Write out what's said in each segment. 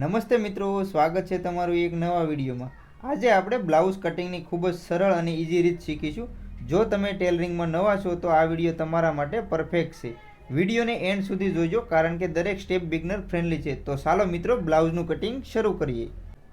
નમસ્તે મિત્રો, સ્વાગત છે તમારું એક નવા વિડીયોમાં. આજે આપણે બ્લાઉઝ કટિંગની ખૂબ જ સરળ અને ઇઝી રીત શીખીશું. જો તમે ટેલરિંગમાં નવા છો, તો આ વીડિયો તમારા માટે પરફેક્ટ છે. વિડીયોને એન્ડ સુધી જોજો, કારણ કે દરેક સ્ટેપ બિગનર ફ્રેન્ડલી છે. તો ચાલો મિત્રો, બ્લાઉઝનું કટિંગ શરૂ કરીએ.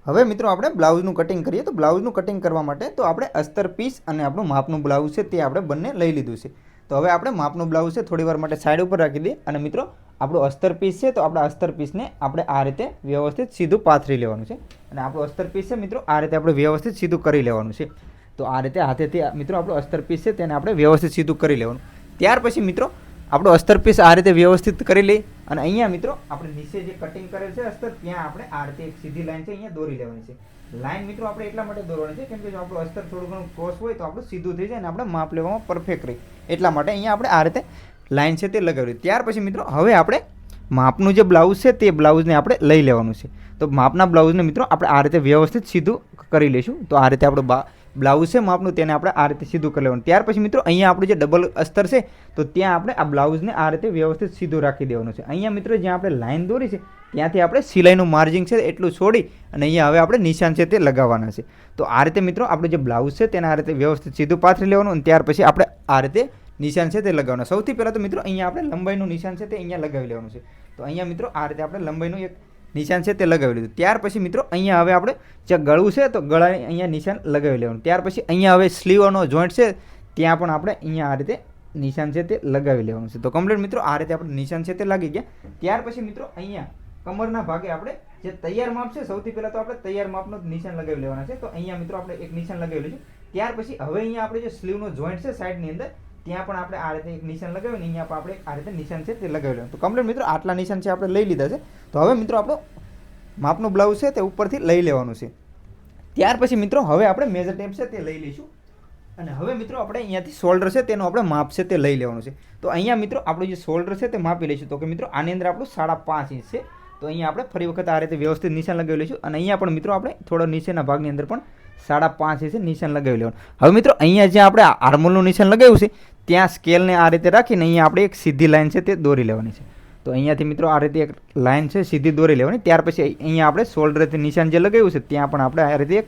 હવે મિત્રો, આપણે બ્લાઉઝનું કટિંગ કરીએ. તો બ્લાઉઝનું કટિંગ કરવા માટે, તો આપણે અસ્તર પીસ અને આપણું માપનું બ્લાઉઝ છે, તે આપણે બંને લઈ લીધું છે. તો હવે આપણે માપનું બ્લાઉઝ છે થોડી વાર માટે સાઈડ ઉપર રાખી દઈએ. અને મિત્રો, આપણું અસ્તર પીસ છે, તો આપણા અસ્તર પીસને આપણે આ રીતે વ્યવસ્થિત સીધું પાથરી લેવાનું છે. અને આપણું અસ્તર પીસ છે, મિત્રો, આ રીતે આપણે વ્યવસ્થિત સીધું કરી લેવાનું છે. તો આ રીતે હાથેથી, મિત્રો, આપણું અસ્તર પીસ છે, તેને આપણે વ્યવસ્થિત સીધું કરી લેવાનું. ત્યાર પછી, મિત્રો, આપણું અસ્તર પીસ આ રીતે વ્યવસ્થિત કરી લઈ અને અહીંયા, મિત્રો, આપણે નીચે જે કટિંગ કરેલ છે અસ્તર, ત્યાં આપણે આ રીતે એક સીધી લાઈન છે, અહીંયા દોરી લેવાની છે. લાઈન મિત્રો, આપણે એટલા માટે દોરવાની છે, કેમ કે જો આપણું અસ્તર થોડું ઘણું ક્રોસ હોય તો આપણું સીધું થઈ જાય અને આપણે માપ લેવામાં પરફેક્ટ રહી. એટલા માટે અહીંયા આપણે આ રીતે લાઈન છે તે લગાવી ત્યાર પછી મિત્રો, હવે આપણે માપનું જે બ્લાઉઝ છે તે બ્લાઉઝને આપણે લઈ લેવાનું છે. તો માપના બ્લાઉઝને મિત્રો, આપણે આ રીતે વ્યવસ્થિત સીધું કરી લઈશું. તો આ રીતે આપણું બ્લાઉઝ છે માપનું, તેને આપણે આ રીતે સીધું કરી લેવાનું. ત્યાર પછી મિત્રો, અહીંયા આપણું જે ડબલ અસ્તર છે, તો ત્યાં આપણે આ બ્લાઉઝને આ રીતે વ્યવસ્થિત સીધું રાખી દેવાનું છે. અહીંયા મિત્રો, જ્યાં આપણે લાઈન દોરી છે ત્યાંથી આપણે સિલાઈનું માર્જિંગ છે એટલું છોડી અને અહીંયા હવે આપણે નિશાન છે તે લગાવવાના છે. તો આ રીતે મિત્રો આપણું જે બ્લાઉઝ છે તેને આ રીતે વ્યવસ્થિત સીધું પાથરી લેવાનું અને ત્યાર પછી આપણે આ રીતે નિશાન છે તે લગાવવાનું. સૌથી પહેલાં તો મિત્રો અહીંયા આપણે લંબાઈનું નિશાન છે તે અહીંયા લગાવી લેવાનું છે. તો અહીંયા મિત્રો આ રીતે આપણે લંબાઈનું એક નિશાન છે તે લગાવી લીધું. ત્યાર પછી મિત્રો અહીંયા હવે આપણે જે ગળું છે તો ગળાની અહીંયા નિશાન લગાવી લેવાનું. ત્યાર પછી અહીંયા હવે સ્લીવનો જોઈન્ટ છે ત્યાં પણ આપણે અહીંયા આ રીતે નિશાન છે તે લગાવી લેવાનું છે. તો કમ્પ્લીટ મિત્રો આ રીતે આપણે નિશાન છે તે લાગી ગયા. ત્યાર પછી મિત્રો અહીંયા કમરના ભાગે આપણે જે તૈયાર માપ છે, સૌથી પહેલાં તો આપણે તૈયાર માપનું નિશાન લગાવી લેવાના છે. તો અહીંયા મિત્રો આપણે એક નિશાન લગાવી લઈશું ત્યાર પછી હવે અહીંયા આપણે જે સ્લીવનો જોઈન્ટ છે સાઈડની અંદર, ત્યાં પણ આપણે આ રીતે એક નિશાન લગાવીને અહીંયા પણ આપણે આ રીતે નિશાન છે તે લગાવી લેવાનું તો કમ્પ્લીટ મિત્રો, આટલા નિશાન છે આપણે લઈ લીધા છે. તો હવે મિત્રો આપણો માપનું બ્લાઉઝ છે તે ઉપરથી લઈ લેવાનું છે. ત્યાર પછી મિત્રો, હવે આપણે મેજર ટેપ છે તે લઈ લઈશું. અને હવે મિત્રો, આપણે અહીંયાથી શોલ્ડર છે તેનું આપણે માપ છે તે લઈ લેવાનું છે. તો અહીંયા મિત્રો, આપણું જે શોલ્ડર છે તે માપી લઈશું. તો કે મિત્રો, આની અંદર આપણું સાડા પાંચ ઇંચ છે. તો અહીંયા આપણે ફરી વખત આ રીતે વ્યવસ્થિત નિશાન લગાવી લઈશું. અને અહીંયા પણ મિત્રો આપણે થોડો નીચેના ભાગની અંદર પણ સાડા પાંચ ઇંચે નિશાન લગાવી લેવાનું. હવે મિત્રો, અહીંયા જ્યાં આપણે આર્મોલનું નિશાન લગાવ્યું છે, ત્યાં સ્કેલને આ રીતે રાખીને અહીંયા આપણે એક સીધી લાઈન છે તે દોરી લેવાની છે. તો અહીંયાથી મિત્રો આ રીતે એક લાઈન છે સીધી દોરી લેવાની. ત્યાર પછી અહીંયા આપણે શોલ્ડરથી નિશાન જે લગાવ્યું છે, ત્યાં પણ આપણે આ રીતે એક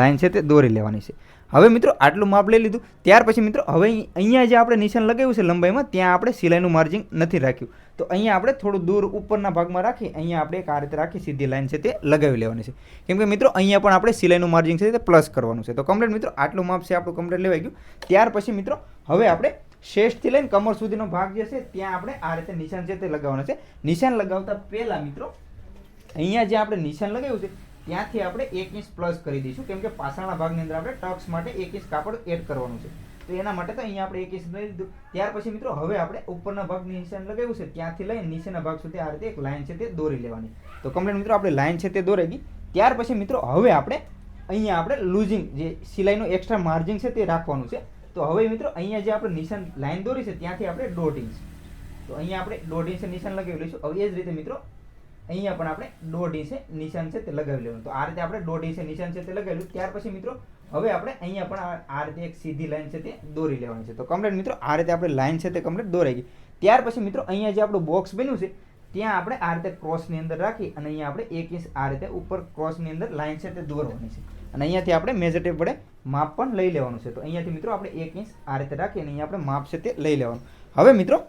લાઈન છે તે દોરી લેવાની છે. હવે મિત્રો, આટલું માપ લઈ લીધું. ત્યાર પછી મિત્રો, હવે અહીંયા જે આપણે નિશાન લગાવ્યું છે લંબાઈમાં, ત્યાં આપણે સિલાઈનું માર્જિંગ નથી રાખ્યું. તો અહીંયા આપણે થોડું દૂર ઉપરના ભાગમાં રાખી, અહીંયા આપણે એક આ રીતે રાખી, સીધી લાઈન છે તે લગાવી લેવાની છે. કેમ કે મિત્રો, અહીંયા પણ આપણે સિલાઈનું માર્જિંગ છે તે પ્લસ કરવાનું છે. તો કમ્પ્લેટ મિત્રો, આટલું માપ છે, આપણું કમ્પ્લેટ લેવાઈ ગયું. ત્યાર પછી મિત્રો, હવે આપણે શેષથી લઈને કમર સુધીનો ભાગ જે છે, ત્યાં આપણે આ રીતે નિશાન છે તે લગાવવાનો છે. નિશાન લગાવતા પહેલાં મિત્રો, અહીંયા જે આપણે નિશાન લગાવ્યું છે, ત્યાંથી આપણે એક ઇંચ પ્લસ કરી દઈશું. કેમ કે પાછળના ભાગની અંદર આપણે ટક્સ માટે એક ઇંચ કાપડ એડ કરવાનું છે. તો એના માટે તો અહીંયા આપણે એક ઇંચ લઈ લીધું. ત્યાર પછી મિત્રો, હવે આપણે ઉપરના ભાગની નિશાન લગાવ્યું છે. ત્યાંથી લઈને નીચેના ભાગ સુધી આ રીતે એક લાઈન છે તે દોરી લેવાની. તો કમ્પ્લીટ મિત્રો, આપણે લાઈન છે તે દોરાઈ ગઈ. ત્યાર પછી મિત્રો, હવે આપણે અહીંયા આપણે લૂઝિંગ જે સિલાઈનું એક્સ્ટ્રા માર્જિન છે તે રાખવાનું છે. તો હવે મિત્રો, અહીંયા જે આપણે નિશાન લાઈન દોરી છે, ત્યાંથી આપણે દોઢ તો અહીંયા આપણે દોઢ ઇંચે નિશાન લગાવી લઈશું. હવે એ જ રીતે મિત્રો, અહીંયા પણ આપણે દોઢ ઇંચે નિશાન છે તે લગાવી લેવાનું. તો આ રીતે આપણે દોઢ ઇંચે નિશાન છે તે લગાવેલું. ત્યાર પછી મિત્રો હવે આપણે અહીંયા પણ આ- રીતે એક સીધી લાઈન છે તે દોરી લેવાની છે. તો કમ્પ્લેટ મિત્રો, આ રીતે આપણે લાઈન છે તે કમ્પ્લેટ દોરાઈ ગઈ. ત્યાર પછી મિત્રો, અહીંયા જે આપણું બોક્સ બન્યું છે, ત્યાં આપણે આ રીતે ક્રોસની અંદર રાખી અને અહીંયા આપણે એક ઇંચ આ રીતે ઉપર ક્રોસની અંદર લાઈન છે તે દોરવાની છે. અને અહીંયાથી આપણે મેજર ટેપ વડે માપ પણ લઈ લેવાનું છે. તો અહીંયાથી મિત્રો, આપણે એક ઇંચ આ રીતે રાખી અને અહીંયા આપણે માપ છે તે લઈ લેવાનું. હવે મિત્રો,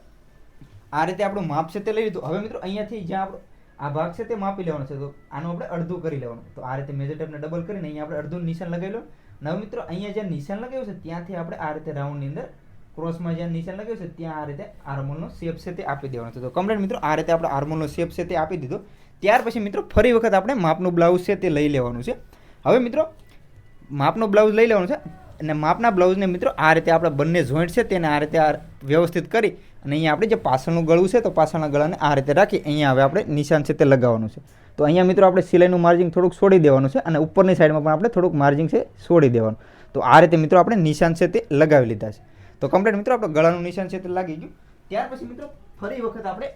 આ રીતે આપણું માપ છે તે લઈ લીધું. હવે મિત્રો, અહીંયાથી જ્યાં આપણું આ ભાગ છે તે માપી લેવાનો છે. તો આનું આપણે અડધું કરી લેવાનું. તો આ રીતે મેજર ટેપને ડબલ કરીને અહીંયા આપણે અડધું નિશાન લગાવી લો. હવે મિત્રો, અહીંયા જ્યાં નિશાન લગાવ્યું છે, ત્યાંથી આપણે આ રીતે રાઉન્ડની અંદર ક્રોસમાં જ્યાં નિશાન લગાવ્યું છે, ત્યાં આ રીતે આર્મોલનો શેપ છે તે આપી દેવાનો છે. તો કમ્પ્લેટ મિત્રો, આ રીતે આપણે આર્મોલનો શેપ છે તે આપી દીધો. ત્યાર પછી મિત્રો, ફરી વખત આપણે માપનું બ્લાઉઝ છે તે લઈ લેવાનું છે. હવે મિત્રો, માપનો બ્લાઉઝ લઈ લેવાનું છે અને માપના બ્લાઉઝને મિત્રો, આ રીતે આપણે બંને જોઈન્ટ છે તેને આ રીતે વ્યવસ્થિત કરી અને અહીંયા આપણે જે પાછળનું ગળું છે તો પાછળના ગળાને આ રીતે રાખી, અહીંયા હવે આપણે નિશાન છે તે લગાવવાનું છે. તો અહીંયા મિત્રો આપણે સિલાઈનું માર્જિંગ થોડુંક છોડી દેવાનું છે અને ઉપરની સાઈડમાં પણ આપણે થોડુંક માર્જિંગ છે છોડી દેવાનું. તો આ રીતે મિત્રો આપણે નિશાન છે તે લગાવી લીધા છે. તો કમ્પ્લીટ મિત્રો આપણે ગળાનું નિશાન છે તે લાગી ગયું. ત્યાર પછી મિત્રો ફરી વખત આપણે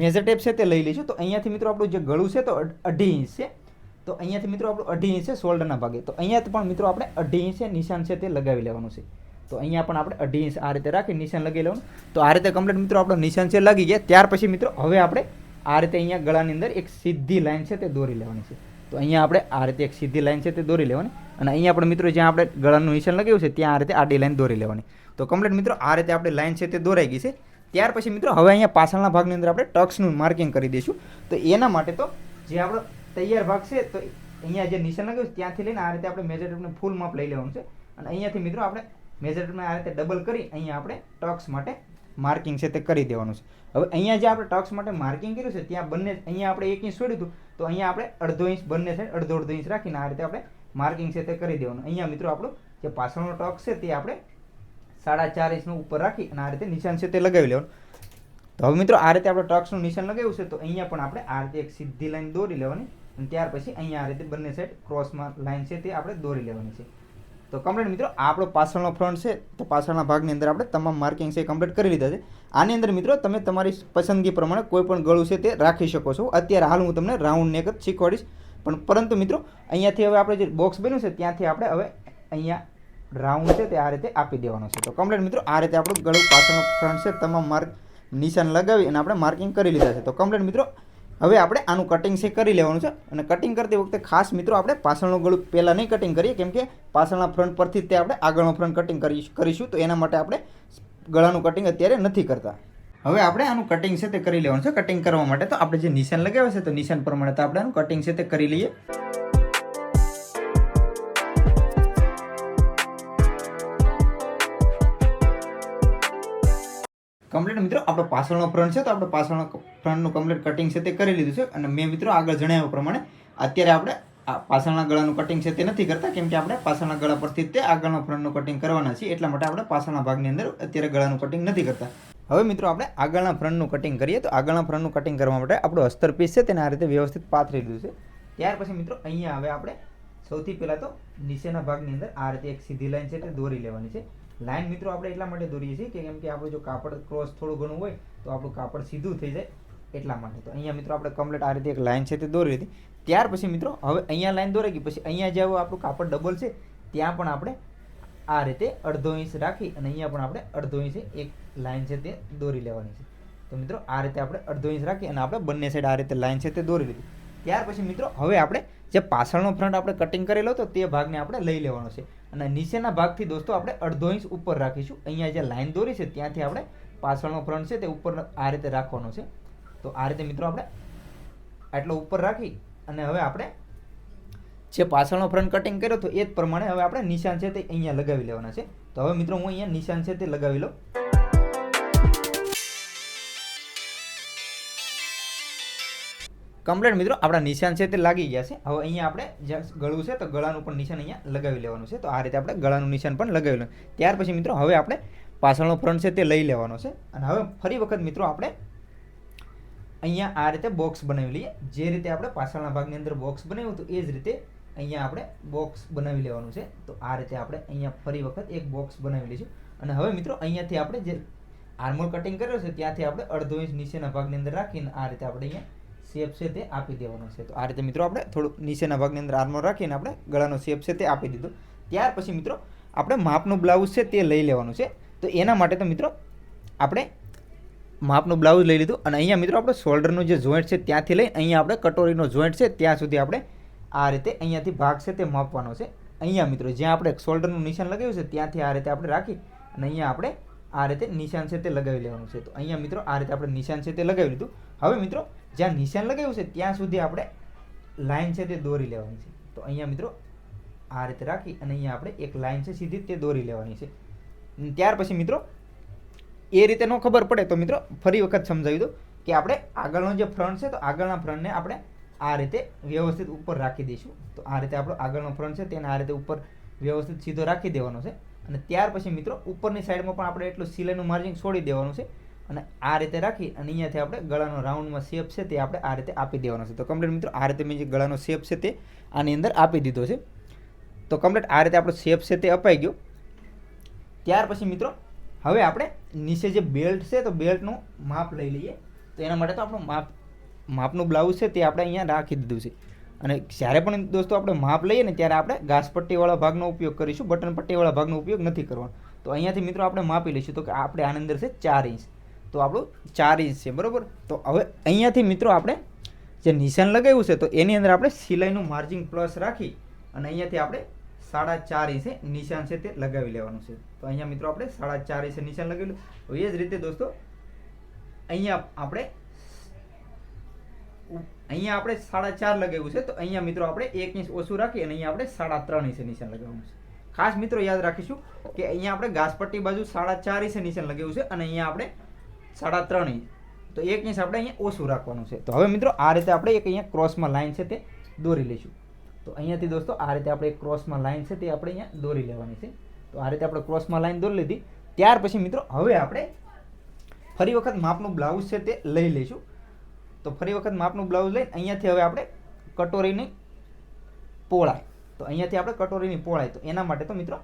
મેજર ટેપ છે તે લઈ લઈશું. તો અહીંયાથી મિત્રો આપણું જે ગળું છે તો અઢી ઇંચ છે. તો અહીંયાથી મિત્રો આપણું અઢી ઇંચ છે શોલ્ડરના ભાગે. તો અહીંયા પણ મિત્રો આપણે અઢી ઇંચે નિશાન છે તે લગાવી લેવાનું છે. તો અહીંયા પણ આપણે અઢી ઇંચ આ રીતે રાખી નિશાન લગાવી લેવાનું. તો આ રીતે કમ્પ્લીટ મિત્રો આપણો નિશાન છે લાગી ગયા. ત્યાર પછી મિત્રો હવે આપણે આ રીતે અહીંયા ગળાની અંદર એક સીધી લાઈન છે તે દોરી લેવાની છે. તો અહીંયા આપણે આ રીતે એક સીધી લાઈન છે તે દોરી લેવાની અને અહીંયા આપણે મિત્રો જ્યાં આપણે ગળાનું નિશાન લગાવ્યું છે ત્યાં આ રીતે આડી લાઈન દોરી લેવાની. તો કમ્પ્લીટ મિત્રો આ રીતે આપણે લાઈન છે તે દોરાઈ ગઈ છે. ત્યાર પછી મિત્રો હવે અહીંયા પાછળના ભાગની અંદર આપણે ટક્સનું માર્કિંગ કરી દઈશું. તો એના માટે તો જે આપણો તૈયાર ભાગ છે તો અહીંયા જે નિશાન લગાવ્યું છે ત્યાંથી લઈને આ રીતે આપણે મેજર ટેપને ફૂલ માપ લઈ લેવાનું છે. અને અહીંયાથી મિત્રો આપણે મેજર ટેપને આ રીતે ડબલ કરી અહીંયા આપણે ટક્સ માટે માર્કિંગ છે તે કરી દેવાનું છે. હવે અહીંયા જે આપણે ટક્સ માટે માર્કિંગ કર્યું છે, ત્યાં બંને અહીંયા આપણે એક ઇંચ છોડ્યું હતું, તો અહીંયા આપણે અડધો ઇંચ બંને સાઈડ અડધો અડધો ઇંચ રાખીને આ રીતે આપણે માર્કિંગ છે તે કરી દેવાનું. અહીંયા મિત્રો આપણું જે પાછળનો ટક્સ છે તે આપણે સાડા ચાર ઇંચનું ઉપર રાખી અને આ રીતે નિશાન છે તે લગાવી લેવાનું. તો હવે મિત્રો આ રીતે આપણે ટક્સનું નિશાન લગાવ્યું છે, તો અહીંયા પણ આપણે આ રીતે એક સીધી લાઈન દોરી લેવાની અને ત્યાર પછી અહીંયા આ રીતે બંને સાઈડ ક્રોસમાં લાઈન છે તે આપણે દોરી લેવાની છે. તો કમ્પ્લીટ મિત્રો, આપણો પાછળનો ફ્રન્ટ છે, તો પાછળના ભાગની અંદર આપણે તમામ માર્કિંગ છે કમ્પ્લીટ કરી લીધા છે. આની અંદર મિત્રો, તમે તમારી પસંદગી પ્રમાણે કોઈ પણ ગળું છે તે રાખી શકો છો. અત્યારે હાલ હું તમને રાઉન્ડ નેક જ શીખવાડીશ. પણ પરંતુ મિત્રો, અહીંયાથી હવે આપણે જે બોક્સ બન્યું છે, ત્યાંથી આપણે હવે અહીંયા રાઉન્ડ છે તે આ રીતે આપી દેવાનો છે. તો કમ્પ્લીટ મિત્રો, આ રીતે આપણું ગળું પાછળનો ફ્રન્ટ છે, તમામ માર્ક નિશાન લગાવી અને આપણે માર્કિંગ કરી લીધા છે. તો કમ્પ્લીટ મિત્રો હવે આપણે આનું કટિંગ છે કરી લેવાનું છે અને કટિંગ કરતી વખતે ખાસ મિત્રો આપણે પાછળનું ગળું પહેલાં નહીં કટિંગ કરીએ, કેમ કે પાછળના ફ્રન્ટ પરથી તે આપણે આગળનો ફ્રન્ટ કટિંગ કરી કરીશું, તો એના માટે આપણે ગળાનું કટિંગ અત્યારે નથી કરતા. હવે આપણે આનું કટિંગ છે તે કરી લેવાનું છે કટિંગ કરવા માટે. તો આપણે જે નિશાન લગાવ્યા છે તો નિશાન પ્રમાણે તો આપણે આનું કટિંગ છે તે કરી લઈએ. કમ્પ્લીટ મિત્રો, આપણો પાછળનો ફ્રન્ટ છે, તો આપણે પાછળનો ફ્રન્ટનું કમ્પ્લીટ કટિંગ છે તે કરી લીધું છે. અને મેં મિત્રો આગળ જણાવ્યા પ્રમાણે, અત્યારે આપણે આ પાછળના ગળાનું કટિંગ છે તે નથી કરતા, કેમ કે આપણે પાછળના ગળા પરથી તે આગળના ફ્રન્ટનું કટિંગ કરવાના છીએ. એટલા માટે આપણે પાછળના ભાગની અંદર અત્યારે ગળાનું કટિંગ નથી કરતા. હવે મિત્રો, આપણે આગળના ફ્રન્ટનું કટિંગ કરીએ. તો આગળના ફ્રન્ટનું કટિંગ કરવા માટે આપણું અસ્તર પીસ છે તેને આ રીતે વ્યવસ્થિત પાથરી દીધું છે. ત્યાર પછી મિત્રો, અહીંયા હવે આપણે સૌથી પહેલાં તો નીચેના ભાગની અંદર આ રીતે એક સીધી લાઈન છે તે દોરી લેવાની છે. લાઈન મિત્રો આપણે એટલા માટે દોરીએ છીએ કે કેમ કે આપણું જો કાપડ ક્રોસ થોડું ઘણું હોય તો આપણું કાપડ સીધું થઈ જાય એટલા માટે. તો અહીંયા મિત્રો આપણે કમ્પ્લીટ આ રીતે એક લાઈન છે તે દોરી હતી ત્યાર પછી મિત્રો હવે અહીંયા લાઈન દોરાઈ ગઈ. પછી અહીંયા જે આપણું કાપડ ડબલ છે, ત્યાં પણ આપણે આ રીતે અડધો ઇંચ રાખી અને અહીંયા પણ આપણે અડધો ઇંચ એક લાઈન છે તે દોરી લેવાની છે. તો મિત્રો આ રીતે આપણે અડધો ઇંચ રાખી અને આપણે બંને સાઈડ આ રીતે લાઈન છે તે દોરી લીધી. ત્યાર પછી મિત્રો હવે આપણે જે પાછળનો ફ્રન્ટ આપણે કટિંગ કરેલો હતો તે ભાગને આપણે લઈ લેવાનો છે. અને નીચેના ભાગથી દોસ્તો આપણે અડધો ઇંચ ઉપર રાખીશું. અહીંયા જે લાઈન દોરી છે, ત્યાંથી આપણે પાછળનો ફ્રન્ટ છે તે ઉપર આ રીતે રાખવાનો છે. તો આ રીતે મિત્રો આપણે આટલો ઉપર રાખી અને હવે આપણે જે પાછળનો ફ્રન્ટ કટિંગ કર્યો તો એ જ પ્રમાણે હવે આપણે નિશાન છે તે અહીંયા લગાવી લેવાના છે. તો હવે મિત્રો હું અહીંયા નિશાન છે તે લગાવી લઉં. કમ્પ્લીટ મિત્રો, આપણા નિશાન છે તે લાગી ગયા છે. હવે અહીંયા આપણે જ્યાં ગળું છે તો ગળાનું પણ નિશાન અહીંયા લગાવી લેવાનું છે. તો આ રીતે આપણે ગળાનું નિશાન પણ લગાવી લેવાનું. ત્યાર પછી મિત્રો, હવે આપણે પાછળનો ફ્રન્ટ છે તે લઈ લેવાનો છે. અને હવે ફરી વખત મિત્રો, આપણે અહીંયા આ રીતે બોક્સ બનાવી લઈએ. જે રીતે આપણે પાછળના ભાગની અંદર બોક્સ બનાવ્યું હતું, એ જ રીતે અહીંયા આપણે બોક્સ બનાવી લેવાનું છે. તો આ રીતે આપણે અહીંયા ફરી વખત એક બોક્સ બનાવી લઈશું. અને હવે મિત્રો, અહીંયાથી આપણે જે આર્મોલ કટિંગ કર્યો છે, ત્યાંથી આપણે અડધો ઇંચ નીચેના ભાગની અંદર રાખીને આ રીતે આપણે અહીંયા શેપ છે તે આપી દેવાનો છે. તો આ રીતે મિત્રો આપણે થોડું નીચેના ભાગની અંદર આર્મોર રાખીને આપણે ગળાનો શેપ છે તે આપી દીધો. ત્યાર પછી મિત્રો આપણે માપનું બ્લાઉઝ છે તે લઈ લેવાનું છે. તો એના માટે તો મિત્રો આપણે માપનું બ્લાઉઝ લઈ લીધું અને અહીંયા મિત્રો આપણે શોલ્ડરનું જે જોઈન્ટ છે ત્યાંથી લઈ અહીંયા આપણે કટોરીનો જોઈન્ટ છે ત્યાં સુધી આપણે આ રીતે અહીંયાથી ભાગ છે તે માપવાનો છે. અહીંયા મિત્રો જ્યાં આપણે શોલ્ડરનું નિશાન લગાવ્યું છે ત્યાંથી આ રીતે આપણે રાખી અને અહીંયા આપણે આ રીતે નિશાન છે તે લગાવી લેવાનું છે. તો અહીંયા મિત્રો આ રીતે આપણે નિશાન છે તે લગાવી લીધું. હવે મિત્રો જ્યાં નિશાન લગાવ્યું છે, ત્યાં સુધી આપણે લાઈન છે તે દોરી લેવાની છે. તો અહીંયા મિત્રો આ રીતે રાખી અને અહીંયા આપણે એક લાઈન છે સીધી તે દોરી લેવાની છે. ત્યાર પછી મિત્રો, એ રીતે ન ખબર પડે તો મિત્રો ફરી વખત સમજાવી દો કે આપણે આગળનો જે ફ્રન્ટ છે, તો આગળના ફ્રન્ટને આપણે આ રીતે વ્યવસ્થિત ઉપર રાખી દઈશું. તો આ રીતે આપણો આગળનો ફ્રન્ટ છે, તેને આ રીતે ઉપર વ્યવસ્થિત સીધો રાખી દેવાનો છે. અને ત્યાર પછી મિત્રો, ઉપરની સાઈડમાં પણ આપણે એટલું સિલાઈનું માર્જિન છોડી દેવાનું છે. અને આ રીતે રાખી અને અહીંયાથી આપણે ગળાનો રાઉન્ડમાં શેપ છે તે આપણે આ રીતે આપી દેવાનો છે. તો કમ્પ્લીટ મિત્રો, આ રીતે મેં જે ગળાનો શેપ છે તે આની અંદર આપી દીધો છે. તો કમ્પ્લીટ આ રીતે આપણો શેપ છે તે અપાઈ ગયો. ત્યાર પછી મિત્રો, હવે આપણે નીચે જે બેલ્ટ છે, તો બેલ્ટનું માપ લઈ લઈએ. તો એના માટે તો આપણું માપ, માપનું બ્લાઉઝ છે તે આપણે અહીંયા રાખી દીધું છે. અને જ્યારે પણ દોસ્તો આપણે માપ લઈએ ને ત્યારે આપણે ઘાસ પટ્ટીવાળા ભાગનો ઉપયોગ કરીશું બટન પટ્ટીવાળા ભાગનો ઉપયોગ નથી કરવાનો. તો અહીંયાથી મિત્રો આપણે માપી લઈશું. તો કે આપણે આની અંદર છે ચાર ઇંચ તો આપણું ચાર ઇંચ છે, બરાબર? તો હવે અહીંયાથી મિત્રો આપણે જે નિશાન લગાવ્યું છે, તો એની અંદર આપણે સિલાઈનું માર્જિન પ્લસ રાખી અને અહીંયાથી આપણે સાડા ચાર ઇંચે નિશાન છે તે લગાવી લેવાનું છે. તો અહીંયા મિત્રો આપણે સાડા ચાર ઇંચે નિશાન લગાવેલું હવે એ જ રીતે દોસ્તો, અહીંયા આપણે અહીંયા આપણે સાડા ચાર લગાવ્યું છે, તો અહીંયા મિત્રો આપણે એક ઇંચ ઓછું રાખી અને અહીંયા આપણે સાડા ત્રણ ઇંચે નિશાન લગાવવાનું છે. ખાસ મિત્રો યાદ રાખીશું કે અહીંયા આપણે ઘાસપટ્ટી બાજુ સાડા ચાર ઇંચે નિશાન લગાવ્યું છે અને અહીંયા આપણે સાડા ત્રણ ઇંચ તો એક ઇંચ આપણે અહીંયા ઓછું રાખવાનું છે. તો હવે મિત્રો, આ રીતે આપણે એક અહીંયા ક્રોસમાં લાઈન છે તે દોરી લઈશું. તો અહીંયાથી દોસ્તો, આ રીતે આપણે એક ક્રોસમાં લાઈન છે તે આપણે અહીંયા દોરી લેવાની છે. તો આ રીતે આપણે ક્રોસમાં લાઈન દોરી લીધી. ત્યાર પછી મિત્રો, હવે આપણે ફરી વખત માપનું બ્લાઉઝ છે તે લઈ લઈશું. તો ફરી વખત માપનું બ્લાઉઝ લઈને અહીંયાથી હવે આપણે કટોરીની પોળાય તો અહીંયાથી આપણે કટોરીની પોળાય તો એના માટે તો મિત્રો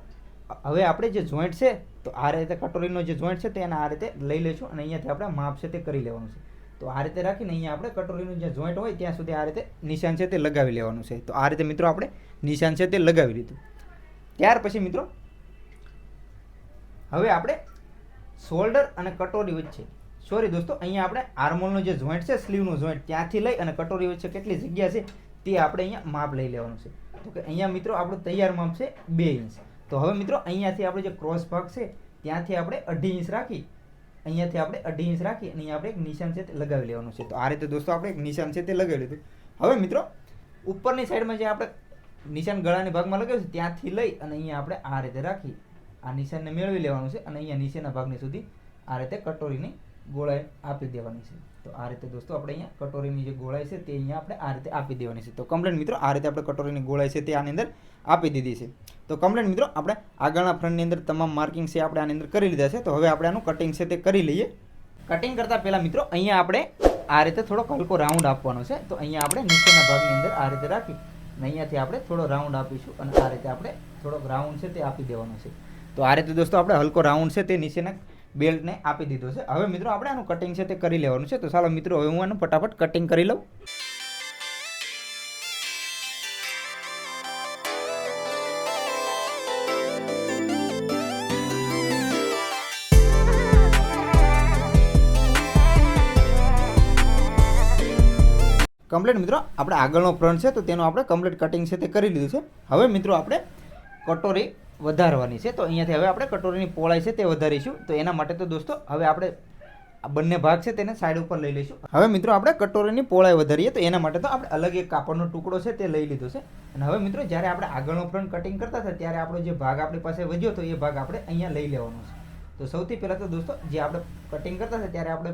હવે આપણે જે જોઈન્ટ છે, તો આ રીતે કટોરીનો જે જોઈન્ટ છે તેને આ રીતે લઈ લેશું અને અહીંયાથી આપણે માપ છે તે કરી લેવાનું છે. તો આ રીતે રાખીને અહીંયા આપણે કટોરીનું જે જોઈન્ટ હોય, ત્યાં સુધી આ રીતે નિશાન છે તે લગાવી લેવાનું છે. તો આ રીતે મિત્રો આપણે નિશાન છે તે લગાવી લીધું. ત્યાર પછી મિત્રો, હવે આપણે શોલ્ડર અને કટોરી વચ્ચે. સોરી દોસ્તો, અહીંયા આપણે આર્મોલનો જે જોઈન્ટ છે સ્લીવનો જોઈન્ટ ત્યાંથી લઈ અને કટોરી વચ્ચે કેટલી જગ્યા છે, તે આપણે અહીંયા માપ લઈ લેવાનું છે. તો કે અહીંયા મિત્રો આપણું તૈયાર માપ છે બે ઇંચ તો હવે મિત્રો, અહીંયાથી આપણે જે ક્રોસ ભાગ છે, ત્યાંથી આપણે અઢી ઇંચ રાખી, અહીંયાથી આપણે અઢી ઇંચ રાખી અને અહીંયા આપણે એક નિશાન છે તે લગાવી લેવાનું છે. તો આ રીતે દોસ્તો આપણે એક નિશાન છે તે લગાવી લીધું. હવે મિત્રો, ઉપરની સાઈડમાં જે આપણે નિશાન ગળાની ભાગમાં લગાવ્યું છે, ત્યાંથી લઈ અને અહીંયા આપણે આ રીતે રાખી, આ નિશાનને મેળવી લેવાનું છે અને અહીંયા નીચેના ભાગની સુધી આ રીતે કટોરીની ગોળાઈ આપી દેવાની છે. તો આ રીતે દોસ્તો આપણે અહીંયા કટોરીની જે ગોળાઈ છે તે અહીંયા આપણે આ રીતે આપી દેવાની છે. તો કમ્પ્લેન મિત્રો, આ રીતે આપણે કટોરીની ગોળાઈ છે તે આની અંદર આપી દીધી છે. તો કમ્પ્લેન મિત્રો, આપણે આગળના ફ્રન્ટની અંદર તમામ માર્કિંગ છે આપણે આની અંદર કરી લીધા છે. તો હવે આપણે આનું કટિંગ છે તે કરી લઈએ. કટિંગ કરતાં પહેલાં મિત્રો, અહીંયા આપણે આ રીતે થોડોક હલકો રાઉન્ડ આપવાનો છે. તો અહીંયા આપણે નીચેના ભાગની અંદર આ રીતે રાખી અને અહીંયાથી આપણે થોડો રાઉન્ડ આપીશું અને આ રીતે આપણે થોડોક રાઉન્ડ છે તે આપી દેવાનો છે. તો આ રીતે દોસ્તો આપણે હલકો રાઉન્ડ છે તે નીચેના બેલ્ટને આપી દીધો છે. હવે મિત્રો આપણે આનું કટિંગ છે તે કરી લેવાનું છે. તો ચાલો મિત્રો, હવે હું આનું ફટાફટ કટિંગ કરી લઉં. કમ્પ્લીટ મિત્રો, આપણે આગળનો ફ્રન્ટ છે, તો તેનું આપણે કમ્પ્લીટ કટિંગ છે તે કરી લીધું છે. હવે મિત્રો આપણે કટોરી વધારવાની છે. તો અહીંયાથી હવે આપણે કટોરીની પોળાઈ છે તે વધારીશું. તો એના માટે તો દોસ્તો, હવે આપણે આ બંને ભાગ છે તેને સાઈડ ઉપર લઈ લઈશું. હવે મિત્રો આપણે કટોરીની પોળાઈ વધારીએ, તો એના માટે તો આપણે અલગ એક કાપડનો ટુકડો છે તે લઈ લીધો છે. અને હવે મિત્રો, જ્યારે આપણે આગળનો ફ્રન્ટ કટિંગ કરતા હતા, ત્યારે આપણો જે ભાગ આપણી પાસે વધ્યો હતો એ ભાગ આપણે અહીંયા લઈ લેવાનો છે. તો સૌથી પહેલાં તો દોસ્તો, જે આપણે કટિંગ કરતા હતા, ત્યારે આપણે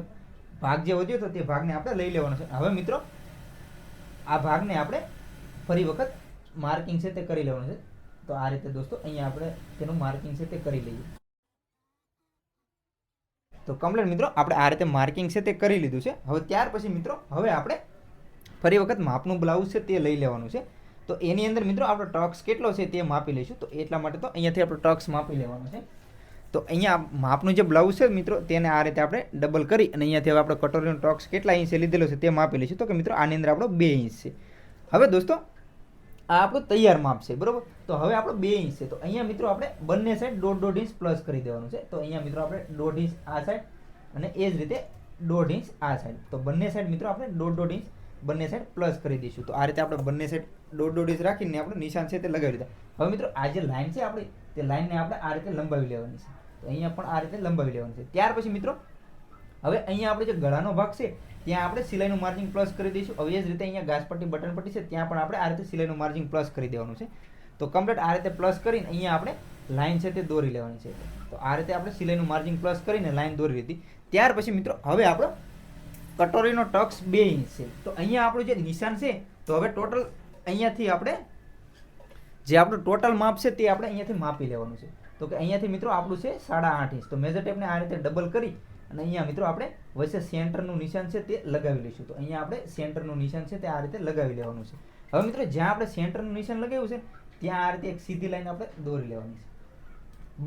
ભાગ જે વધ્યો હતો, તે ભાગને આપણે લઈ લેવાનો છે. હવે મિત્રો, આ ભાગને આપણે ફરી વખત માર્કિંગ છે તે કરી લેવાનું છે. તો આ રીતે દોસ્તો અહીંયા આપણે તેનું માર્કિંગ છે તે કરી લઈએ. તો કમ્પ્લેટ મિત્રો, આપણે આ રીતે માર્કિંગ છે તે કરી લીધું છે. હવે ત્યાર પછી મિત્રો, હવે આપણે ફરી વખત માપનું બ્લાઉઝ છે તે લઈ લેવાનું છે. તો એની અંદર મિત્રો, આપણો ટક્સ કેટલો છે તે માપી લઈશું. તો એટલા માટે તો અહીંયાથી આપણે ટક્સ માપી લેવાનું છે. તો અહીંયા માપનું જે બ્લાઉઝ છે મિત્રો, તેને આ રીતે આપણે ડબલ કરી અને અહીંયાથી હવે આપણે કટોરીનો ટોક્સ કેટલા ઇંચે લીધેલો છે તે માપી લઈશું. તો કે મિત્રો, આની અંદર આપણો બે ઇંચ છે. હવે દોસ્તો, આ આપણું તૈયાર માપ છે, બરોબર? તો હવે આપણો બે ઇંચ છે. તો અહીંયા મિત્રો આપણે બંને સાઈડ દોઢ દોઢ ઇંચ પ્લસ કરી દેવાનું છે. તો અહીંયા મિત્રો આપણે દોઢ ઇંચ આ સાઈડ અને એ જ રીતે દોઢ ઇંચ આ સાઈડ તો બંને સાઈડ મિત્રો આપણે દોઢ દોઢ ઇંચ બંને સાઈડ પ્લસ કરી દઈશું. તો આ રીતે આપણે બંને સાઈડ દોઢ દોઢ ઇંચ રાખીને આપણે નિશાન છે તે લગાવી દીધા હવે મિત્રો આ જે લાઈન છે આપણી, તે લાઈનને આપણે આ રીતે લંબાવી લેવાની છે. તો અહીંયા પણ આ રીતે લંબાવી લેવાનું છે. ત્યાર પછી મિત્રો, હવે અહીંયા આપણે જે ગળાનો ભાગ છે, ત્યાં આપણે સિલાઈનું માર્જિંગ પ્લસ કરી દઈશું. હવે એ જ રીતે અહીંયા ઘાસપટ્ટી બટન પટ્ટી છે, ત્યાં પણ આપણે આ રીતે સિલાઈનું માર્જિંગ પ્લસ કરી દેવાનું છે. તો કમ્પ્લીટ આ રીતે પ્લસ કરીને અહીંયા આપણે લાઈન છે તે દોરી લેવાની છે. તો આ રીતે આપણે સિલાઈનું માર્જિન પ્લસ કરીને લાઈન દોરી લીધી ત્યાર પછી મિત્રો, હવે આપણો કટોરીનો ટક્સ બે ઇંચ છે. તો અહીંયા આપણું જે નિશાન છે, તો હવે ટોટલ અહીંયાથી આપણે જે આપણું ટોટલ માપ છે તે આપણે અહીંયાથી માપી લેવાનું છે. તો કે અહીંયાથી મિત્રો આપણું છે સાડા આઠ ઇંચ તો મેજર ટેપને આ રીતે ડબલ કરી અને અહીંયા મિત્રો આપણે વચ્ચે સેન્ટરનું નિશાન છે તે લગાવી લઈશું. તો અહીંયા આપણે સેન્ટરનું નિશાન છે તે આ રીતે લગાવી લેવાનું છે. હવે મિત્રો, જ્યાં આપણે સેન્ટરનું નિશાન લગાવ્યું છે ત્યાં આ રીતે એક સીધી લાઈન આપણે દોરી લેવાની છે.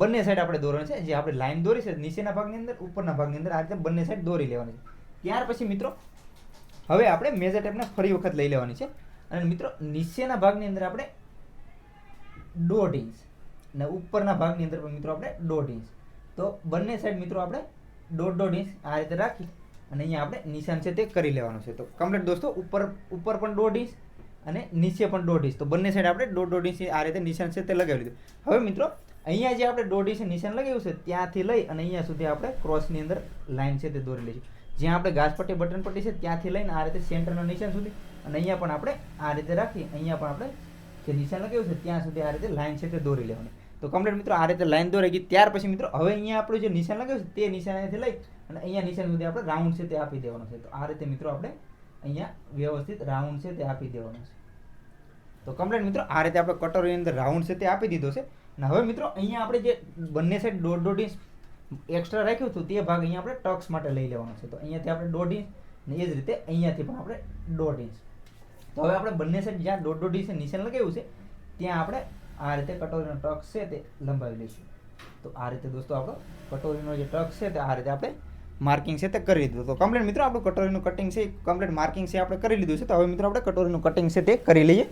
બંને સાઈડ આપણે દોરવાની છે. જે આપણે લાઈન દોરી છે, નીચેના ભાગની અંદર, ઉપરના ભાગની અંદર, આ રીતે બંને સાઈડ દોરી લેવાની છે. ત્યાર પછી મિત્રો, હવે આપણે મેજર ટેપને ફરી વખત લઈ લેવાની છે. અને મિત્રો, નીચેના ભાગની અંદર આપણે દોઢ ઇંચ અને ઉપરના ભાગની અંદર પણ મિત્રો આપણે દોઢ ઇંચ તો બંને સાઈડ મિત્રો આપણે દોઢ દોઢ ઇંચ આ રીતે રાખી અને અહીંયા આપણે નિશાન છે તે કરી લેવાનું છે. તો કમ્પ્લીટ દોસ્તો, ઉપર ઉપર પણ દોઢ ઇંચ અને નીચે પણ દોઢ ઇંચ. તો બંને સાઈડ આપણે દોઢ દોઢ ઇંચ આ રીતે નિશાન છે તે લગાવી દીધું હવે મિત્રો, અહીંયા જે આપણે દોઢ ઇંચ નિશાન લગાવ્યું છે ત્યાંથી લઈ અને અહીંયા સુધી આપણે ક્રોસની અંદર લાઈન છે તે દોરી લઈશું. જ્યાં આપણે ઘાસપટ્ટી બટન પટ્ટી છે ત્યાંથી લઈને આ રીતે સેન્ટરના નિશાન સુધી અને અહીંયા પણ આપણે આ રીતે રાખી, અહીંયા પણ આપણે જે નિશાન લગાવ્યું છે ત્યાં સુધી આ રીતે લાઈન છે તે દોરી લેવાની. તો કમ્પ્લીટ મિત્રો, આ રીતે લાઈન દોરાઈ ગઈ. ત્યાર પછી મિત્રો, હવે અહીંયા આપણું જે નિશાન લગાવ્યું છે તે નિશાન અહીંયાથી લઈ અને અહીંયા નિશાન સુધી આપણે રાઉન્ડ છે તે આપી દેવાનું છે. તો આ રીતે મિત્રો આપણે અહીંયા વ્યવસ્થિત રાઉન્ડ છે તે આપી દેવાનું છે. તો કમ્પ્લેટ મિત્રો, આ રીતે આપણે કટોરીની અંદર રાઉન્ડ છે તે આપી દીધો છે. અને હવે મિત્રો, અહીંયા આપણે જે બંને સાઈડ દોઢ દોઢ ઇંચ એક્સ્ટ્રા રાખ્યું હતું, તે ભાગ અહીંયા આપણે ટક્સ માટે લઈ લેવાનો છે. તો અહીંયાથી આપણે દોઢ ઇંચ ને એ જ રીતે અહીંયાથી પણ આપણે દોઢ ઇંચ તો હવે આપણે બંને સાઈડ જ્યાં દોઢ દોઢ ઇંચ નિશાન લગાવ્યું છે, ત્યાં આપણે આ રીતે કટોરીનો ટક્સ છે તે લંબાવી લઈશું. તો આ રીતે દોસ્તો આપણો કટોરીનો જે ટક્સ છે તે આ રીતે આપણે માર્કિંગ છે તે કરી દીધું તો કમ્પ્લીટ મિત્રો, આપણું કટોરીનું કટિંગ છે કમ્પ્લીટ માર્કિંગ છે આપણે કરી લીધું છે. તો હવે મિત્રો, આપણે કટોરીનું કટિંગ છે તે કરી લઈએ.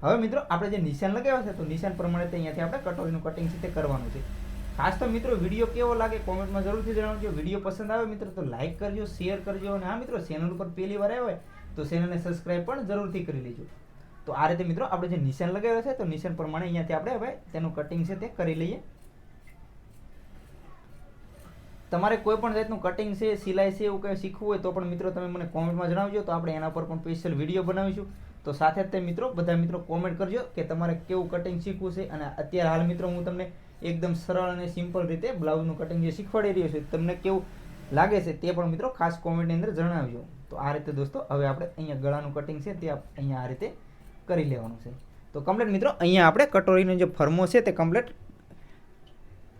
હવે મિત્રો, આપણે જે નિશાન લગાવ્યા છે, તો નિશાન પ્રમાણે અહીંયાથી આપણે કટોરીનું કટિંગ છે તે કરવાનું છે. ખાસ તો મિત્રો, વીડિયો કેવો લાગે કોમેન્ટમાં જરૂરથી જણાવજો. વીડિયો પસંદ આવે મિત્રો, તો લાઇક કરજો શેર કરજો. અને હા મિત્રો ચેનલ ઉપર પહેલી વાર આવે તો ચેનલને સબસ્ક્રાઈબ પણ જરૂરથી કરી લેજો. તો આ રીતે મિત્રો, આપણે જે નિશાન લગાવ્યા છે, તો નિશાન પ્રમાણે અહીંયાથી આપણે હવે તેનું કટિંગ છે તે કરી લઈએ. તમારે કોઈ પણ જાતનું કટિંગ છે, સિલાઈ છે, એવું કંઈ શીખવું હોય તો પણ મિત્રો તમે મને કોમેન્ટમાં જણાવજો તો આપણે એના પર પણ સ્પેશિયલ વીડિયો બનાવીશું. તો સાથે તે મિત્રો, બધા મિત્રો કોમેન્ટ કરજો કે તમારે કેવું કટિંગ શીખવું છે અને અત્યારે હાલ મિત્રો હું તમને એકદમ સરળ અને સિમ્પલ રીતે બ્લાઉઝનું કટિંગ જે શીખવાડી રહ્યો છું, તમને કેવું લાગે છે તે પણ મિત્રો ખાસ કોમેન્ટની અંદર જણાવજો. તો આ રીતે દોસ્તો, હવે આપણે અહીંયા ગળાનું કટિંગ છે તે અહીંયા આ રીતે કરી લેવાનું છે. તો કમ્પ્લીટ મિત્રો, અહીંયા આપણે કટોરીનો જે ફર્મો છે તે કમ્પ્લીટ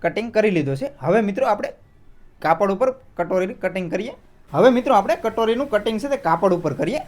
કટિંગ કરી લીધો છે. હવે મિત્રો આપણે કાપડ ઉપર કટોરીની કટિંગ કરીએ. હવે મિત્રો આપણે કટોરીનું કટિંગ છે તે કાપડ ઉપર કરીએ.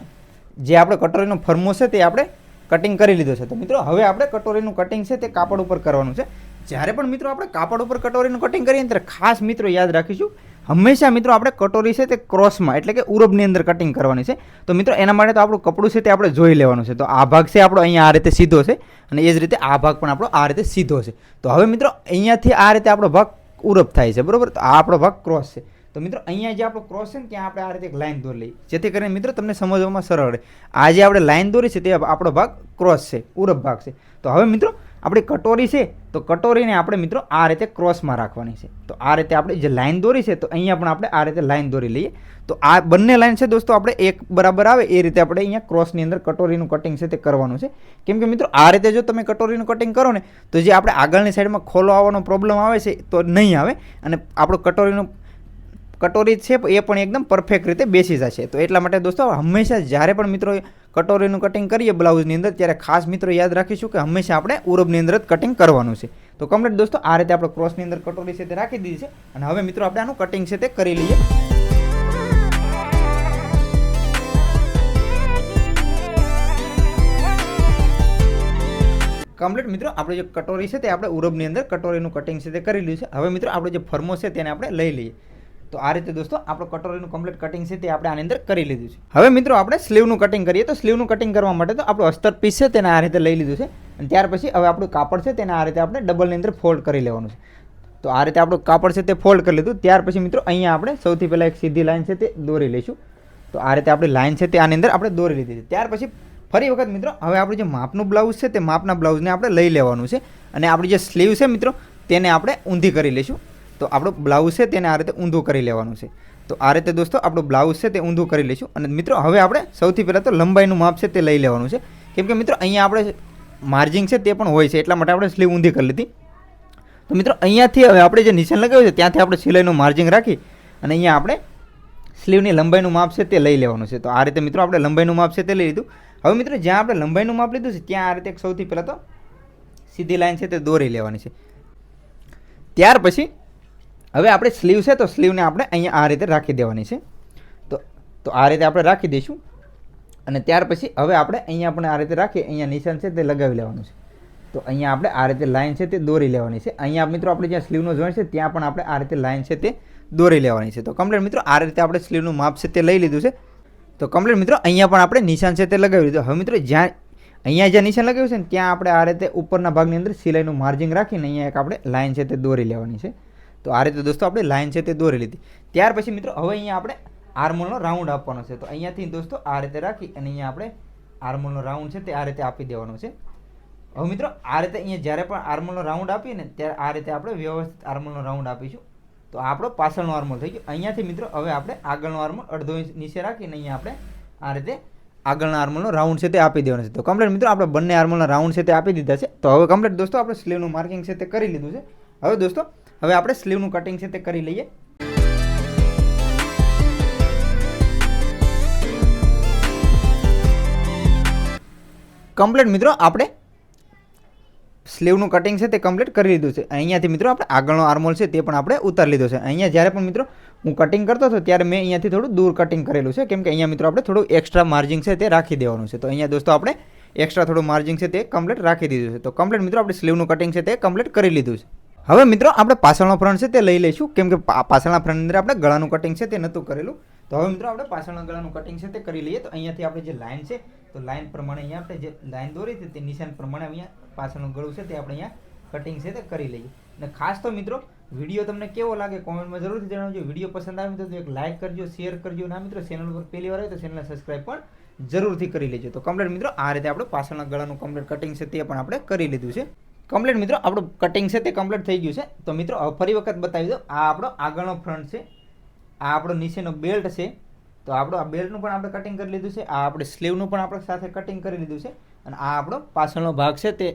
જે આપણે કટોરીનો ફરમો છે તે આપણે કટિંગ કરી લીધો છે. તો મિત્રો હવે આપણે કટોરીનું કટિંગ છે તે કાપડ ઉપર કરવાનું છે. જ્યારે પણ મિત્રો આપણે કાપડ ઉપર કટોરીનું કટિંગ કરીએ ત્યારે ખાસ મિત્રો યાદ રાખીશું, હંમેશા મિત્રો આપણે કટોરી છે તે ક્રોસમાં, એટલે કે ઉરબની અંદર કટિંગ કરવાની છે. તો મિત્રો એના માટે તો આપણું કપડું છે તે આપણે જોઈ લેવાનું છે. તો આ ભાગ છે આપણો અહીંયા આ રીતે સીધો છે અને એ જ રીતે આ ભાગ પણ આપણો આ રીતે સીધો છે. તો હવે મિત્રો અહીંયાથી આ રીતે આપણો ભાગ ઉરબ થાય છે, બરોબર? તો આ આપણો ભાગ ક્રોસ છે. તો મિત્રો, અહીંયા જે આપણો ક્રોસ છે ને, ત્યાં આપણે આ રીતે એક લાઈન દોરી લઈએ. જેથી કરીને મિત્રો, તમને સમજવામાં સરળ રહે. આ જે આપણે લાઈન દોરી છે, તે આપણો ભાગ ક્રોસ છે, ઉરપ ભાગ છે. તો હવે મિત્રો, આપણી કટોરી છે, તો કટોરીને આપણે મિત્રો આ રીતે ક્રોસમાં રાખવાની છે. તો આ રીતે આપણે જે લાઈન દોરી છે, તો અહીંયા પણ આપણે આ રીતે લાઈન દોરી લઈએ. તો આ બંને લાઈન છે દોસ્તો, આપણે એક બરાબર આવે એ રીતે આપણે અહીંયા ક્રોસની અંદર કટોરીનું કટિંગ છે તે કરવાનું છે. કેમ કે મિત્રો, આ રીતે જો તમે કટોરીનું કટિંગ કરો ને, તો જે આપણે આગળની સાઈડમાં ખોલો આવવાનો પ્રોબ્લેમ આવે છે, તો નહીં આવે. અને આપણું કટોરીનું, કટોરી છે એ પણ એકદમ પરફેક્ટ રીતે બેસી જશે. તો એટલા માટે દોસ્તો હંમેશા જ્યારે પણ મિત્રો કટોરીનું કટિંગ કરીએ બ્લાઉઝની અંદર, ત્યારે ખાસ મિત્રો યાદ રાખીશું કે હંમેશા આપણે ઉરબની અંદર જ કટિંગ કરવાનું છે. તો કમ્પ્લીટ દોસ્તો, આ રીતે આપણે ક્રોસની અંદર કટોરી છે તે રાખી દીધી છે. અને હવે મિત્રો, આપણે આનું કટિંગ છે તે કરી લઈએ. કમ્પ્લીટ મિત્રો, આપણે જે કટોરી છે તે આપણે ઉરબની અંદર કટોરીનું કટિંગ છે તે કરી લીધું છે. હવે મિત્રો, આપણો જે ફરમો છે તેને આપણે લઈ લઈએ. તો આ રીતે દોસ્તો, આપણો કટોરીનું કમ્પ્લીટ કટિંગ છે તે આપણે આની અંદર કરી લીધું છે. હવે મિત્રો, આપણે સ્લીવનું કટિંગ કરીએ. તો સ્લીવનું કટિંગ કરવા માટે તો આપણું અસ્તર પીસ છે તેને આ રીતે લઈ લીધું છે. અને ત્યાર પછી હવે આપણું કાપડ છે તેને આ રીતે આપણે ડબલની અંદર ફોલ્ડ કરી લેવાનું છે. તો આ રીતે આપણું કાપડ છે તે ફોલ્ડ કરી લીધું. ત્યાર પછી મિત્રો, અહીંયા આપણે સૌથી પહેલાં એક સીધી લાઈન છે તે દોરી લઈશું. તો આ રીતે આપણી લાઈન છે તે આની અંદર આપણે દોરી લીધી છે. ત્યાર પછી ફરી વખત મિત્રો, હવે આપણું જે માપનું બ્લાઉઝ છે તે માપના બ્લાઉઝને આપણે લઈ લેવાનું છે. અને આપણી જે સ્લીવ છે મિત્રો, તેને આપણે ઊંધી કરી લઈશું. તો આપણું બ્લાઉઝ છે તેને આ રીતે ઊંધું કરી લેવાનું છે. તો આ રીતે દોસ્તો, આપણું બ્લાઉઝ છે તે ઊંધું કરી લઈશું. અને મિત્રો, હવે આપણે સૌથી પહેલાં તો લંબાઈનું માપ છે તે લઈ લેવાનું છે. કેમ કે મિત્રો, અહીંયા આપણે માર્જિંગ છે તે પણ હોય છે, એટલા માટે આપણે સ્લીવ ઊંધી કરી લીધી. તો મિત્રો, અહીંયાથી હવે આપણે જે નિશાન લગાવ્યું છે, ત્યાંથી આપણે સિલાઈનું માર્જિંગ રાખી અને અહીંયા આપણે સ્લીવની લંબાઈનું માપ છે તે લઈ લેવાનું છે. તો આ રીતે મિત્રો, આપણે લંબાઈનું માપ છે તે લઈ લીધું. હવે મિત્રો, જ્યાં આપણે લંબાઈનું માપ લીધું છે, ત્યાં આ રીતે સૌથી પહેલાં તો સીધી લાઈન છે તે દોરી લેવાની છે. ત્યાર પછી હવે આપણે સ્લીવ છે તો સ્લીવને આપણે અહીંયા આ રીતે રાખી દેવાની છે. તો તો આ રીતે આપણે રાખી દઈશું. અને ત્યાર પછી હવે આપણે અહીંયા આપણે આ રીતે રાખીએ, અહીંયા નિશાન છે તે લગાવી લેવાનું છે. તો અહીંયા આપણે આ રીતે લાઈન છે તે દોરી લેવાની છે. અહીંયા મિત્રો, આપણે જ્યાં સ્લીવનો જોઈન્ટ છે, ત્યાં પણ આપણે આ રીતે લાઈન છે તે દોરી લેવાની છે. તો કમ્પ્લીટ મિત્રો, આ રીતે આપણે સ્લીવનું માપ છે તે લઈ લીધું છે. તો કમ્પ્લીટ મિત્રો, અહીંયા પણ આપણે નિશાન છે તે લગાવી લીધું હવે મિત્રો, જ્યાં અહીંયા જ્યાં નિશાન લગાવ્યું છે ને, ત્યાં આપણે આ રીતે ઉપરના ભાગની અંદર સિલાઈનું માર્જિંગ રાખીને અહીંયા એક આપણે લાઈન છે તે દોરી લેવાની છે. તો આ રીતે દોસ્તો આપણે લાઇન છે તે દોરી લીધી. ત્યાર પછી મિત્રો, હવે અહીંયા આપણે આર્મોલનો રાઉન્ડ આપવાનો છે. તો અહીંયાથી દોસ્તો આ રીતે રાખી અને અહીંયા આપણે આર્મોલનો રાઉન્ડ છે તે આ રીતે આપી દેવાનો છે. હવે મિત્રો, આ રીતે અહીંયા જ્યારે પણ આર્મોલનો રાઉન્ડ આપીએ ને, ત્યારે આ રીતે આપણે વ્યવસ્થિત આર્મોલનો રાઉન્ડ આપીશું. તો આપણો પાછળનો આર્મોલ થઈ ગયો. અહીંયાથી મિત્રો, હવે આપણે આગળનો આર્મોલ અડધો ઇંચ નીચે રાખીને અહીંયા આપણે આ રીતે આગળના આર્મોલનો રાઉન્ડ છે તે આપી દેવાનો છે. તો કમ્પ્લીટ મિત્રો, આપણે બંને આર્મોલના રાઉન્ડ છે તે આપી દીધા છે. તો હવે કમ્પ્લીટ દોસ્તો, આપણે સ્લીવનું માર્કિંગ છે તે કરી લીધું છે. હવે દોસ્તો, હવે આપણે સ્લીવનું કટિંગ છે તે કરી લઈએ. કમ્પ્લીટ મિત્રો, આપણે સ્લીવનું કટિંગ છે તે કમ્પ્લીટ કરી લીધું છે. અહીંયાથી મિત્રો આપણે આગળનો આર્મોલ છે તે પણ આપણે ઉતારી લીધો છે. અહીંયા જ્યારે પણ મિત્રો હું કટિંગ કરતો હતો ત્યારે મેં અહીંયાથી થોડું દૂર કટિંગ કરેલું છે. કેમ કે અહીંયા મિત્રો આપણે થોડું એક્સ્ટ્રા માર્જિંગ છે તે રાખી દેવાનું છે. તો અહીંયા દોસ્તો આપણે એક્સ્ટ્રા થોડું માર્જિંગ છે તે કમ્પ્લીટ રાખી દીધું છે. તો કમ્પ્લીટ મિત્રો આપણે સ્લીવનું કટિંગ છે તે કમ્પ્લીટ કરી લીધું છે. હવે મિત્રો આપણે પાછળનો ફ્રન્ટ છે તે લઈ લઈશું. કેમ કે પાછળના ફ્રન્ટ અંદર આપણે ગળાનું કટિંગ છે તે નહોતું કરેલું. તો હવે મિત્રો આપણે પાછળના ગળાનું કટિંગ છે તે કરી લઈએ. તો અહીંયાથી આપણે જે લાઇન છે, તો લાઇન પ્રમાણે અહીંયા આપણે જે લાઇન દોરી હતી તે નિશાન પ્રમાણે અહીંયા પાછળનું ગળું છે તે આપણે અહીંયા કટિંગ છે તે કરી લઈએ. અને ખાસ તો મિત્રો વીડિયો તમને કેવો લાગે કોમેન્ટમાં જરૂરથી જણાવજો. વીડિયો પસંદ આવે તો એક લાઇક કરજો શેર કરજો. ના મિત્રો ચેનલ પર પહેલી વાર હોય તો ચેનલને સબસ્ક્રાઈબ પણ જરૂરથી કરી લેજો. તો કમ્પ્લેટ મિત્રો, આ રીતે આપણે પાછળના ગળાનું કમ્પ્લેટ કટિંગ છે તે પણ આપણે કરી લીધું છે. કમ્પ્લીટ મિત્રો, આપણું કટિંગ છે તે કમ્પ્લીટ થઈ ગયું છે. તો મિત્રો ફરી વખત બતાવી દો આ આપણો આગળનો ફ્રન્ટ છે. આ આપણો નીચેનો બેલ્ટ છે. તો આપણો આ બેલ્ટનું પણ આપણે કટિંગ કરી લીધું છે. આ આપણે સ્લીવનું પણ આપણે સાથે કટિંગ કરી લીધું છે. અને આ આપણો પાછળનો ભાગ છે તે,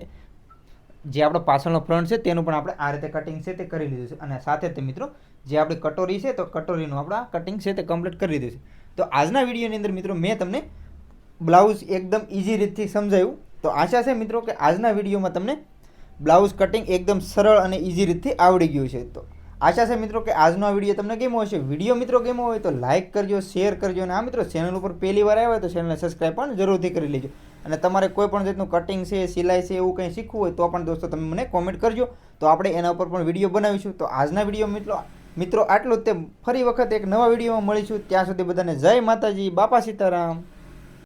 જે આપણો પાછળનો ફ્રન્ટ છે તેનું પણ આપણે આ રીતે કટિંગ છે તે કરી લીધું છે. અને સાથે તે મિત્રો, જે આપણી કટોરી છે તો કટોરીનું આપણે આ કટિંગ છે તે કમ્પ્લીટ કરી લીધું છે. તો આજના વિડીયોની અંદર મિત્રો મેં તમને બ્લાઉઝ એકદમ ઇઝી રીતથી સમજાવ્યું. તો આશા છે મિત્રો કે આજના વિડીયોમાં તમને બ્લાઉઝ કટિંગ એકદમ સરળ અને ઇઝી રીતથી આવડી ગયું છે. તો આશા છે મિત્રો કે આજનો આ વીડિયો તમને કેમો હશે. વીડિયો મિત્રો ગેમો હોય તો લાઇક કરજો શેર કરજો અને આ મિત્રો ચેનલ ઉપર પહેલી વાર આવ્યા તો ચેનલને સબસ્ક્રાઈબ પણ જરૂરથી કરી લેજો. અને તમારે કોઈ પણ જાતનું કટિંગ છે, સિલાઈ છે, એવું કંઈ શીખવું હોય તો પણ દોસ્તો તમે મને કોમેન્ટ કરજો. તો આપણે એના ઉપર પણ વીડિયો બનાવીશું. તો આજના વીડિયો મિત્રો મિત્રો આટલું તે ફરી વખત એક નવા વિડીયોમાં મળીશું. ત્યાં સુધી બધાને જય માતાજી, બાપા સીતારામ.